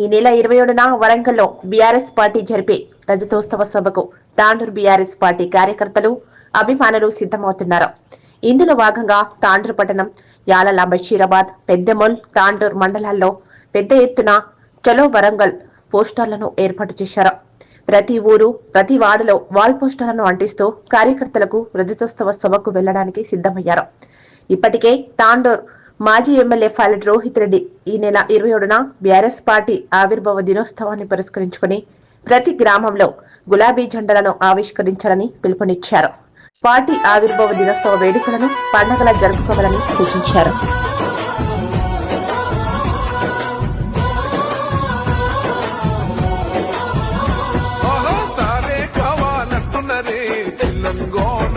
ఈ నెల ఇరవై ఏడున వరంగల్లో బీఆర్ఎస్ పార్టీ జరిపే రజతోత్సవ సభకు తాండూరు బీఆర్ఎస్ పార్టీ కార్యకర్తలు అభిమానులు సిద్ధమవుతున్నారు. ఇందులో భాగంగా తాండూరు పట్టణం యాలల బషీరాబాద్ పెద్దమోల్ తాండూరు మండలాల్లో పెద్ద ఎత్తున చలో వరంగల్ పోస్టర్లను ఏర్పాటు చేశారు. ప్రతి ఊరు ప్రతి వార్డులో వాల్ పోస్టర్లను అంటిస్తూ కార్యకర్తలకు రజతోత్సవ సభకు వెళ్ళడానికి సిద్ధమయ్యారు. ఇప్పటికే తాండూర్ మాజీ ఎమ్మెల్యే ఫాలెట్ రోహిత్ రెడ్డి ఈ నెల ఇరవై ఏడున బీఆర్ఎస్ పార్టీ ఆవిర్భావ దినోత్సవాన్ని పురస్కరించుకుని ప్రతి గ్రామంలో గులాబీ జెండాలను ఆవిష్కరించాలని పిలుపునిచ్చారు. పార్టీ ఆవిర్భావ దినోత్సవ వేడుకలను పండగలా జరుపుకోవాలని సూచించారు. తెలంగాణ